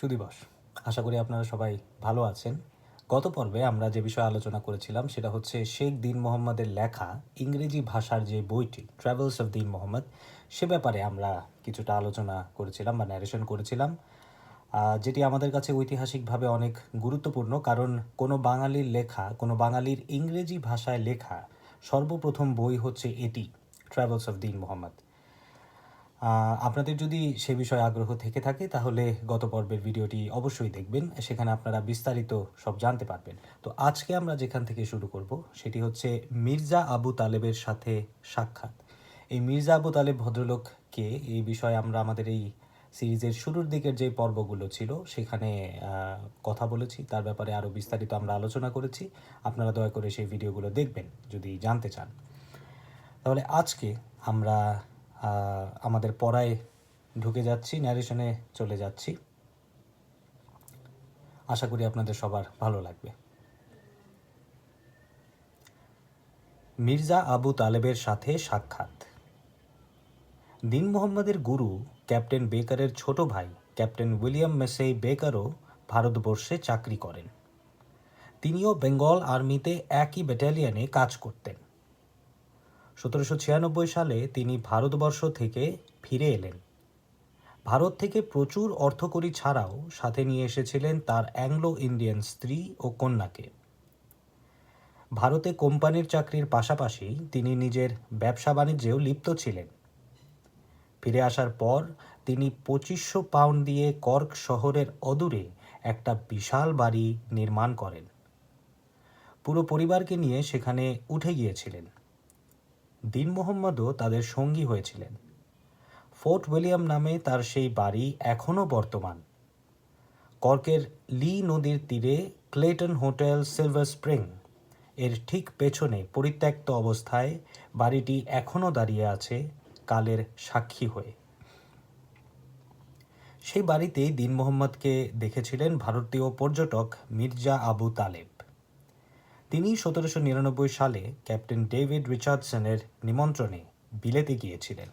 সুদিবস, আশা করি আপনারা সবাই ভালো আছেন। গত পর্বে আমরা যে বিষয়ে আলোচনা করেছিলাম সেটা হচ্ছে শেখ দিন মোহাম্মদের লেখা ইংরেজি ভাষার যে বইটি ট্রাভেলস অফ দিন মোহাম্মদ সে ব্যাপারে আমরা কিছুটা আলোচনা করেছিলাম বা ন্যারেশন করেছিলাম যেটি আমাদের কাছে ঐতিহাসিকভাবে অনেক গুরুত্বপূর্ণ, কারণ কোনো বাঙালির লেখা, কোনো বাঙালির ইংরেজি ভাষায় লেখা সর্বপ্রথম বই হচ্ছে এটি ট্রাভেলস অফ দিন মোহাম্মদ আপনাদের যদি সে বিষয়ে আগ্রহ থেকে থাকে, তাহলে গত পর্বের ভিডিওটি অবশ্যই দেখবেন। সেখানে আপনারা বিস্তারিত সব জানতে পারবেন। তো আজকে আমরা যেখান থেকে শুরু করব, সেটি হচ্ছে মির্জা আবু তালেবের সাথে সাক্ষাৎ। এই মির্জা আবু তালেব ভদ্রলোককে এই বিষয়ে আমরা আমাদের এই সিরিজের শুরুর দিকের যে পর্বগুলো ছিল, সেখানে কথা বলেছি। তার ব্যাপারে আরও বিস্তারিত আমরা আলোচনা করেছি। আপনারা দয়া করে সেই ভিডিওগুলো দেখবেন, যদি জানতে চান। তাহলে আজকে আমরা আমাদের পড়ায় ঢুকে যাচ্ছি ন্যারেশনে চলে যাচ্ছি। আশা করি আপনাদের সবার ভালো লাগবে। মির্জা আবু তালেবের সাথে সাক্ষাৎ। দিন মোহাম্মদের গুরু, ক্যাপ্টেন বেকারের ছোট ভাই, ক্যাপ্টেন উইলিয়াম মেসেই বেকারও ভারতবর্ষে চাকরি করেন। তিনিও বেঙ্গল আর্মিতে একই ব্যাটালিয়নে কাজ করতেন। সতেরোশো ছিয়ানব্বই সালে তিনি ভারতবর্ষ থেকে ফিরে এলেন। ভারত থেকে প্রচুর অর্থকড়ি ছাড়াও সাথে নিয়ে এসেছিলেন তার অ্যাংলো ইন্ডিয়ান স্ত্রী ও কন্যাকে। ভারতে কোম্পানির চাকরির পাশাপাশি তিনি নিজের ব্যবসা বাণিজ্যেও লিপ্ত ছিলেন। ফিরে আসার পর তিনি পঁচিশশো পাউন্ড দিয়ে কর্ক শহরের অদূরে একটা বিশাল বাড়ি নির্মাণ করেন। পুরো পরিবারকে নিয়ে সেখানে উঠে গিয়েছিলেন। দিন মোহাম্মদও তাদের সঙ্গী হয়েছিলেন। ফোর্ট উইলিয়াম নামে তার সেই বাড়ি এখনও বর্তমান। কর্কের লি নদীর তীরে ক্লেটন হোটেল সিলভার স্প্রিং এর ঠিক পেছনে পরিত্যক্ত অবস্থায় বাড়িটি এখনও দাঁড়িয়ে আছে কালের সাক্ষী হয়ে। সেই বাড়িতেই দিন মোহাম্মদকে দেখেছিলেন ভারতীয় পর্যটক মির্জা আবু তালেব। তিনি সতেরোশো নিরানব্বই সালে ক্যাপ্টেন ডেভিড রিচার্ডসনের নিমন্ত্রণে বিলেতে গিয়েছিলেন।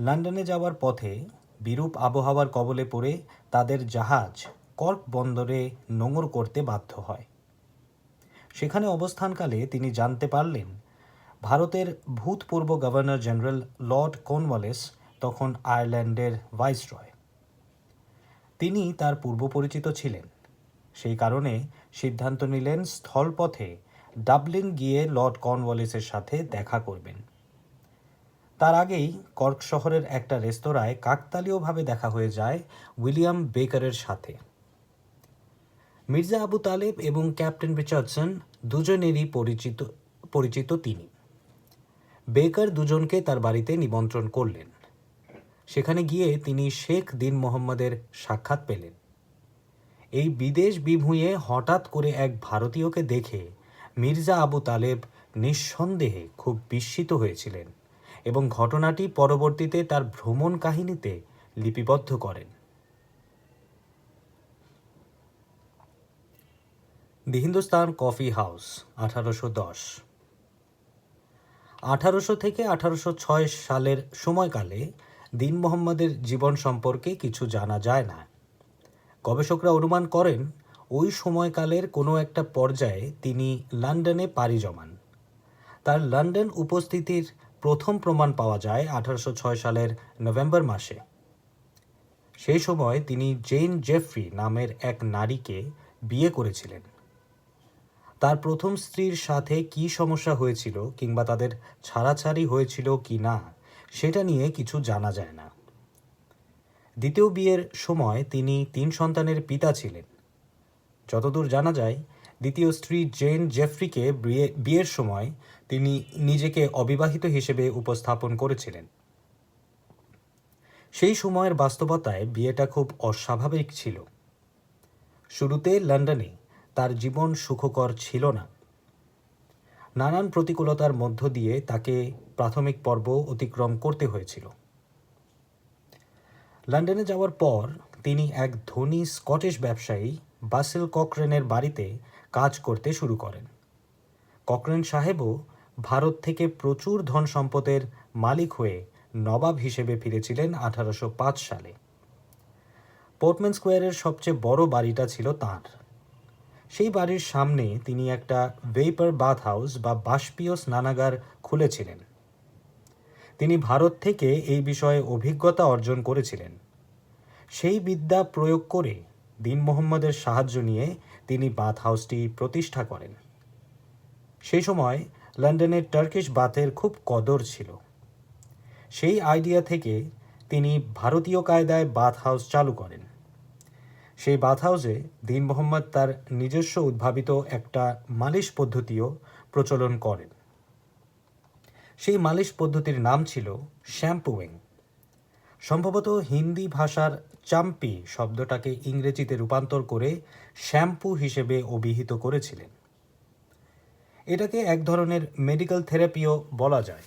লন্ডনে যাওয়ার পথে বিরূপ আবহাওয়ার কবলে পড়ে তাদের জাহাজ কর্ক বন্দরে নোঙর করতে বাধ্য হয়। সেখানে অবস্থানকালে তিনি জানতে পারলেন, ভারতের ভূতপূর্ব গভর্নর জেনারেল লর্ড কর্নওয়ালিস তখন আয়ারল্যান্ডের ভাইসরয়। তিনি তার পূর্ব পরিচিত ছিলেন। সেই কারণে সিদ্ধান্ত নিলেন স্থলপথে ডাবলিন গিয়ে লর্ড কর্নওয়ালিসের সাথে দেখা করবেন। তার আগেই কর্ক শহরের একটা রেস্তোরাঁয় কাকতালীয়ভাবে দেখা হয়ে যায় উইলিয়াম বেকারের সাথে। মির্জা আবু তালেব এবং ক্যাপ্টেন রিচার্ডসন দুজনেরই পরিচিত পরিচিত তিনি। বেকার দুজনকে তার বাড়িতে নিমন্ত্রণ করলেন। সেখানে গিয়ে তিনি শেখ দিন মোহাম্মদের সাক্ষাৎ পেলেন। এই বিদেশ বিভুঁয়ে হঠাৎ করে এক ভারতীয়কে দেখে মির্জা আবু তালেব নিঃসন্দেহে খুব বিস্মিত হয়েছিলেন এবং ঘটনাটি পরবর্তীতে তার ভ্রমণ কাহিনীতে লিপিবদ্ধ করেন। দি হিন্দুস্তান কফি হাউস, আঠারোশো দশ। আঠারোশো থেকে আঠারোশো ছয় সালের সময়কালে দিন মোহাম্মদের জীবন সম্পর্কে কিছু জানা যায় না। গবেষকরা অনুমান করেন, ওই সময়কালের কোনো একটা পর্যায়ে তিনি লন্ডনে পাড়ি জমান। তার লন্ডন উপস্থিতির প্রথম প্রমাণ পাওয়া যায় আঠারোশো ছয় সালের নভেম্বর মাসে। সেই সময় তিনি জেন জেফ্রি নামের এক নারীকে বিয়ে করেছিলেন। তার প্রথম স্ত্রীর সাথে কি সমস্যা হয়েছিল কিংবা তাদের ছাড়াছাড়ি হয়েছিল কি না সেটা নিয়ে কিছু জানা যায় না। দ্বিতীয় বিয়ের সময় তিনি তিন সন্তানের পিতা ছিলেন। যতদূর জানা যায়, দ্বিতীয় স্ত্রী জেন জেফ্রিকে বিয়ে, বিয়ের সময় তিনি নিজেকে অবিবাহিত হিসেবে উপস্থাপন করেছিলেন। সেই সময়ের বাস্তবতায় বিয়েটা খুব অস্বাভাবিক ছিল। শুরুতে লন্ডনে তার জীবন সুখকর ছিল না। নানান প্রতিকূলতার মধ্য দিয়ে তাকে প্রাথমিক পর্ব অতিক্রম করতে হয়েছিল। লন্ডনে যাওয়ার পর তিনি এক ধনী স্কটিশ ব্যবসায়ী বাসেল ককরেনের বাড়িতে কাজ করতে শুরু করেন। ককরেন সাহেবও ভারত থেকে প্রচুর ধন সম্পদের মালিক হয়ে নবাব হিসেবে ফিরেছিলেন আঠারোশো পাঁচ সালে। পোর্টম্যান স্কোয়ারের সবচেয়ে বড় বাড়িটা ছিল তাঁর। সেই বাড়ির সামনে তিনি একটা ভেপার বাথ হাউস বা বাষ্পীয় স্নানাগার খুলেছিলেন। তিনি ভারত থেকে এই বিষয়ে অভিজ্ঞতা অর্জন করেছিলেন। সেই বিদ্যা প্রয়োগ করে দিন মোহাম্মদের সাহায্য নিয়ে তিনি বাথ হাউসটি প্রতিষ্ঠা করেন। সেই সময় লন্ডনের টার্কিশ বাথের খুব কদর ছিল। সেই আইডিয়া থেকে তিনি ভারতীয় কায়দায় বাথ হাউস চালু করেন। সেই বাথ হাউসে দিন মোহাম্মদ তার নিজস্ব উদ্ভাবিত একটা মালিশ পদ্ধতিও প্রচলন করেন। সেই মালিশ পদ্ধতির নাম ছিল শ্যাম্পুইং সম্ভবত হিন্দি ভাষার চাম্পি শব্দটাকে ইংরেজিতে রূপান্তর করে শ্যাম্পু হিসেবে অভিহিত করেছিলেন। এটাকে এক ধরনের মেডিকেল থেরাপিও বলা যায়।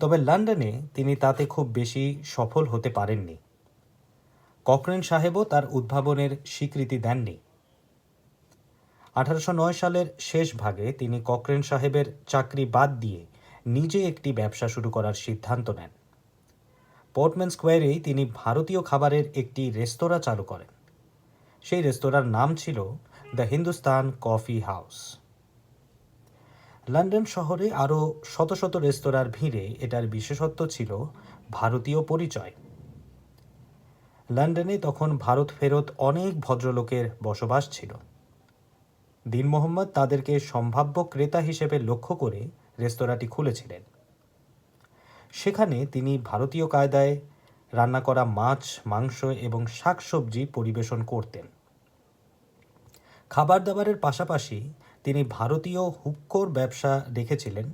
তবে লন্ডনে তিনি তাতে খুব বেশি সফল হতে পারেননি। ককরেন সাহেবও তার উদ্ভাবনের স্বীকৃতি দেননি। আঠারোশো নয় সালের শেষ ভাগে তিনি ককরেন সাহেবের চাকরি বাদ দিয়ে নিজে একটি ব্যবসা শুরু করার সিদ্ধান্ত নেন। পোর্টম্যান স্কোয়ারেই তিনি ভারতীয় খাবারের একটি রেস্তোরাঁ চালু করেন। সেই রেস্তোরাঁর নাম ছিল the Hindustan coffee house. London শহরে আরও শত শত রেস্তোরাঁর ভিড়ে এটার বিশেষত্ব ছিল ভারতীয় পরিচয়। লন্ডনে তখন ভারত ফেরত অনেক ভদ্রলোকের বসবাস ছিল। দিন মোহাম্মদ তাদেরকে সম্ভাব্য ক্রেতা হিসেবে লক্ষ্য করে রেস্তোরাঁটি খুলেছিলেন। সেখানে তিনি ভারতীয় কায়দায় রান্না করা মাছ, মাংস এবং শাকসবজি পরিবেশন করতেন। খাবার দাবারের পাশাপাশি তিনি ভারতীয় হুক্কোর ব্যবসা রেখেছিলেন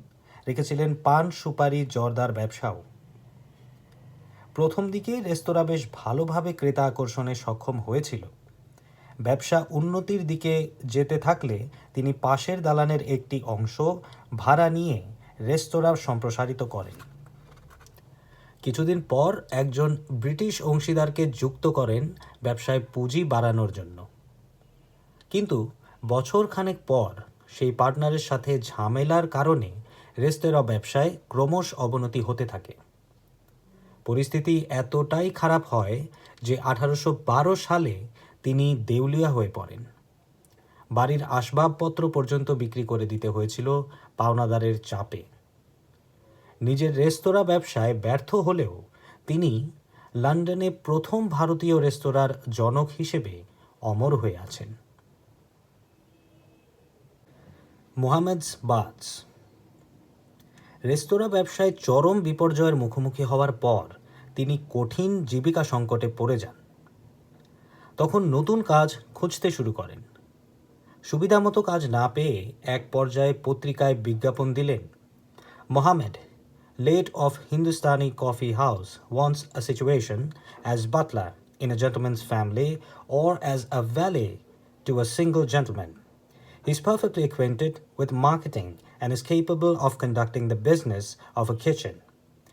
রেখেছিলেন পান সুপারি জর্দার ব্যবসাও। প্রথম দিকে রেস্তোরাঁ বেশ ভালোভাবে ক্রেতা আকর্ষণে সক্ষম হয়েছিল। ব্যবসা উন্নতির দিকে যেতে থাকলে তিনি পাশের দালানের একটি অংশ ভাড়া নিয়ে রেস্তোরাঁ সম্প্রসারিত করেন। কিছুদিন পর একজন ব্রিটিশ অংশীদারকে যুক্ত করেন ব্যবসায় পুঁজি বাড়ানোর জন্য। কিন্তু বছর খানেক পর সেই পার্টনারের সাথে ঝামেলার কারণে রেস্তোরাঁ ব্যবসায় ক্রমশ অবনতি হতে থাকে। পরিস্থিতি এতটাই খারাপ হয় যে আঠারোশো বারো সালে তিনি দেউলিয়া হয়ে পড়েন। বাড়ির আসবাবপত্র পর্যন্ত বিক্রি করে দিতে হয়েছিল পাওনাদারের চাপে। নিজের রেস্তোরাঁ ব্যবসায় ব্যর্থ হলেও তিনি লন্ডনে প্রথম ভারতীয় রেস্তোরাঁর জনক হিসেবে অমর হয়ে আছেন। মোহামেদস বাজ। রেস্তোরাঁ ব্যবসায় চরম বিপর্যয়ের মুখোমুখি হওয়ার পর তিনি কঠিন জীবিকা সংকটে পড়ে যান। তখন নতুন কাজ খুঁজতে শুরু করেন সুবিধামতো কাজ না পেয়ে এক পর্যায়ে পত্রিকায় বিজ্ঞাপন দিলেন Mohamed late of Hindustani coffee house wants a situation as butler in a gentleman's family or as a valet to a single gentleman. He's perfectly acquainted with marketing and is capable of conducting the business of a kitchen.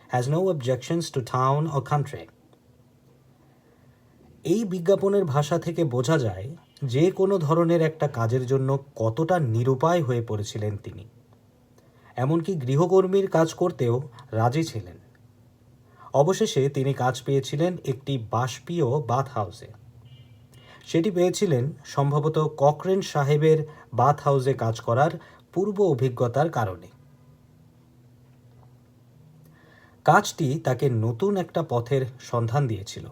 Has no objections to town or country. এই বিজ্ঞাপনের ভাষা থেকে বোঝা যায় যে কোনো ধরনের একটা কাজের জন্য কতটা নিরুপায় হয়ে পড়েছিলেন তিনি। এমনকি গৃহকর্মীর কাজ করতেও রাজি ছিলেন। অবশেষে তিনি কাজ পেয়েছিলেন একটি বাষ্পীয় বাথ হাউসে সেটি পেয়েছিলেন সম্ভবত ককরেন সাহেবের বাথ হাউসে কাজ করার পূর্ব অভিজ্ঞতার কারণে। কাজটি তাকে নতুন একটা পথের সন্ধান দিয়েছিল।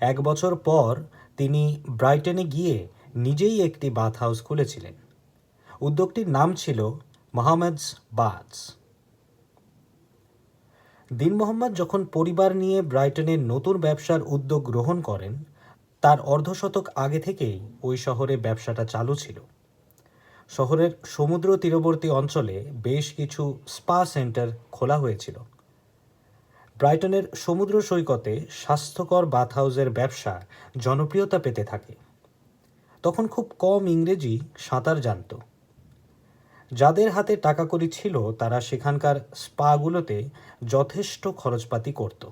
এক বছর পর তিনি ব্রাইটনে গিয়ে নিজেই একটি বাথ হাউস খুলেছিলেন। উদ্যোগটির নাম ছিল মোহাম্মদস বাথস দিন মোহাম্মদ যখন পরিবার নিয়ে ব্রাইটনের নতুন ব্যবসার উদ্যোগ গ্রহণ করেন, তার অর্ধশতক আগে থেকেই ওই শহরে ব্যবসাটা চালু ছিল। শহরের সমুদ্র তীরবর্তী অঞ্চলে বেশ কিছু স্পা সেন্টার খোলা হয়েছিল। ব্রাইটনের সমুদ্র সৈকতে স্বাস্থ্যকর বাথ হাউসের ব্যবসা জনপ্রিয়তা পেতে থাকে। তখন খুব কম ইংরেজি সাঁতার জানত। যাদের হাতে টাকা কড়ি ছিল, তারা সেখানকার স্পাগুলোতে যথেষ্ট খরচপাতি করত।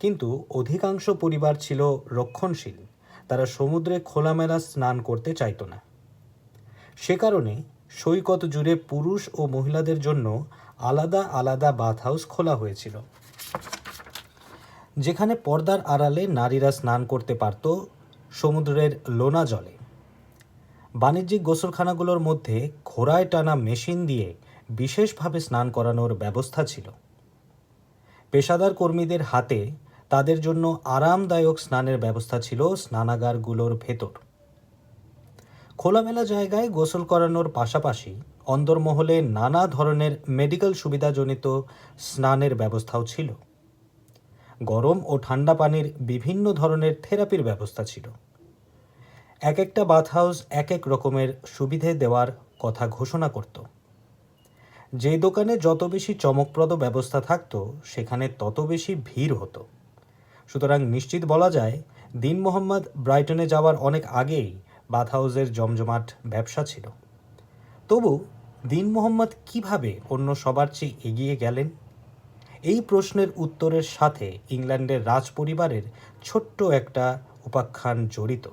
কিন্তু অধিকাংশ পরিবার ছিল রক্ষণশীল, তারা সমুদ্রে খোলামেলা স্নান করতে চাইতো না। সে কারণে সৈকত জুড়ে পুরুষ ও মহিলাদের জন্য আলাদা আলাদা বাথ হাউস খোলা হয়েছিল। যেখানে পর্দার আড়ালে নারীরা স্নান করতে পারত সমুদ্রের লোনা জলে। বাণিজ্যিক গোসলখানাগুলোর মধ্যে ঘোড়ায় টানা মেশিন দিয়ে বিশেষভাবে স্নান করানোর ব্যবস্থা ছিল। পেশাদার কর্মীদের হাতে তাদের জন্য আরামদায়ক স্নানের ব্যবস্থা ছিল স্নানাগারগুলোর ভেতর। খোলামেলা জায়গায় গোসল করানোর পাশাপাশি অন্দরমহলে নানা ধরনের মেডিকেল সুবিধাজনিত স্নানের ব্যবস্থাও ছিল। গরম ও ঠান্ডা পানির বিভিন্ন ধরনের থেরাপির ব্যবস্থা ছিল। এক একটা বাথ হাউস এক এক রকমের সুবিধে দেওয়ার কথা ঘোষণা করত। যে দোকানে যত বেশি চমকপ্রদ ব্যবস্থা থাকতো, সেখানে তত বেশি ভিড় হতো। সুতরাং নিশ্চিত বলা যায়, দিন মোহাম্মদ ব্রাইটনে যাওয়ার অনেক আগেই বাথ হাউসের জমজমাট ব্যবসা ছিল। তবু দিন মোহাম্মদ কীভাবে অন্য সবার চেয়ে এগিয়ে গেলেন? এই প্রশ্নের উত্তরের সাথে ইংল্যান্ডের রাজপরিবারের ছোট্ট একটা উপাখ্যান জড়িত।